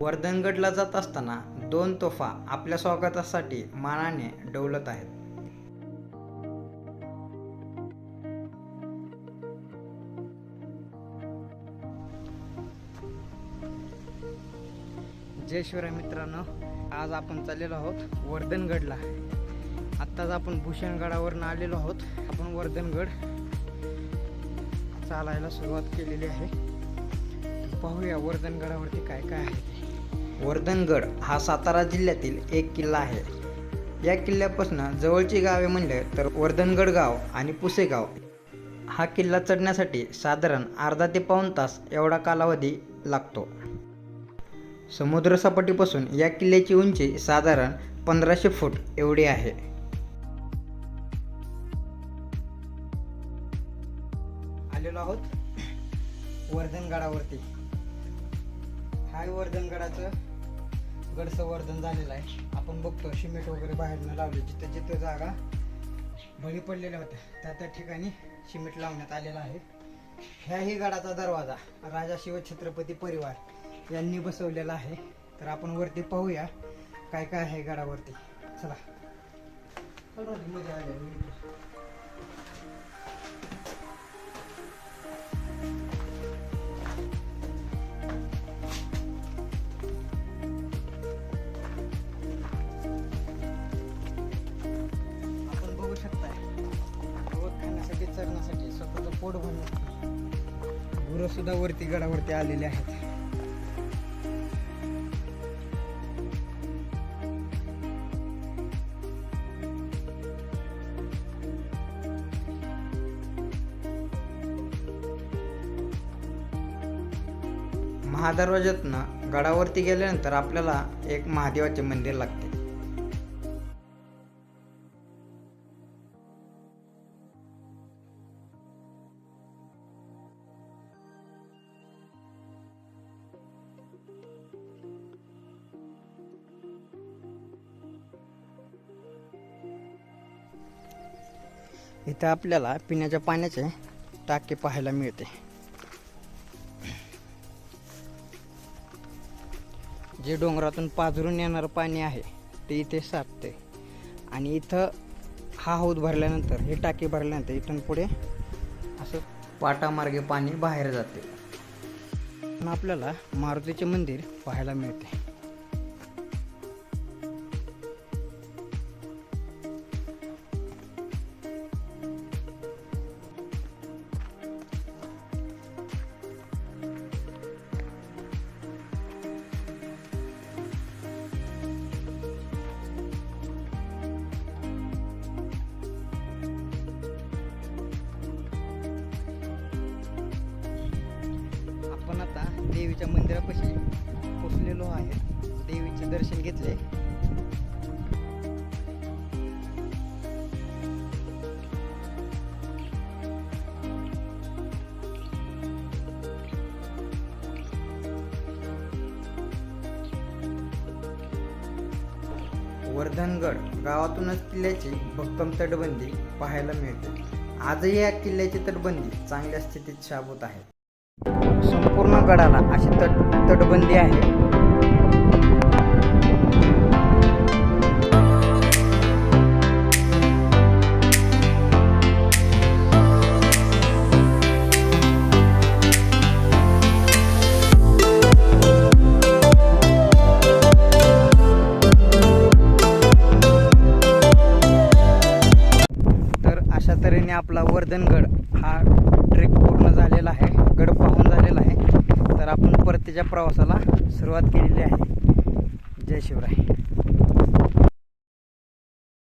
वर्धनगडला जात असताना दोन तोफा आपल्या स्वागतासाठी मानाने डौलत आहेत. जय शिवराय मित्रांनो आज आपण चाललेलो आहोत वर्धनगडला. आत्ताच आपण भूषणगडावरून आलेलो आहोत. आपण वर्धनगड चालायला सुरुवात केलेली आहे. पाहूया वर्धनगडावरती काय काय आहे ते. वर्धनगड हा सातारा जिल्ह्यातील एक किल्ला आहे. या किल्ल्यापासून जवळची गावे म्हणले तर वर्धनगड गाव आणि पुसेगाव हा किल्ला चढण्यासाठी साधारण अर्धा ते पाऊण तास एवढा कालावधी लागतो. समुद्रसपाटीपासून या किल्ल्याची उंची साधारण पंधराशे फूट एवढी आहे. आलेलो आहोत. वर्धनगडावरती हाय वर्धनगडाचं गडसंवर्धन झालेलं आहे. आपण बघतो सिमेंट वगैरे बाहेरनं लावले. जिथं जिथं जागा बळी पडलेल्या होत्या त्या त्या ठिकाणी शिमेट लावण्यात आलेलं आहे. ह्याही गडाचा दरवाजा राजा शिवछत्रपती परिवार यांनी बसवलेला आहे. तर आपण वरती पाहूया काय काय आहे गडावरती. चला. चला, मध्ये आले खाण्यासाठी स्वतःचं पोट भरण्यासाठी गुरं सुद्धा वरती गडावरती आलेले आहेत. महादरवाज्यातनं गडावरती गेल्यानंतर आपल्याला एक महादेवाचे मंदिर लागते. इथं आपल्याला पिण्याच्या पाण्याचे टाके पाहायला मिळते. जे डोंगरातून पाझरून येणारं पाणी आहे ते इथे साठते. आणि इथं हा हौद भरल्यानंतर हे टाकी भरल्यानंतर इथून पुढे असं पाटामार्गे पाणी बाहेर जाते. पण आपल्याला मारुतीचे मंदिर पाहायला मिळते. देवीच्या मंदिरापाशी पोचलेलो आहे. देवीचे दर्शन घेतले. वर्धनगड गावातूनच किल्ल्याची भक्कम तटबंदी पाहायला मिळते. आजही या किल्ल्याची तटबंदी चांगल्या स्थितीत शाबूत आहे. संपूर्ण गडाला अशी तट तटबंदी आहे. तर अशा तऱ्हेने आपला वर्धनगड हा ट्रेक पूर्ण झालेला आहे गड पाहून झालेला आहे. तर आपण परतीच्या प्रवासाला सुरुवात केलेली आहे. जय शिवराय.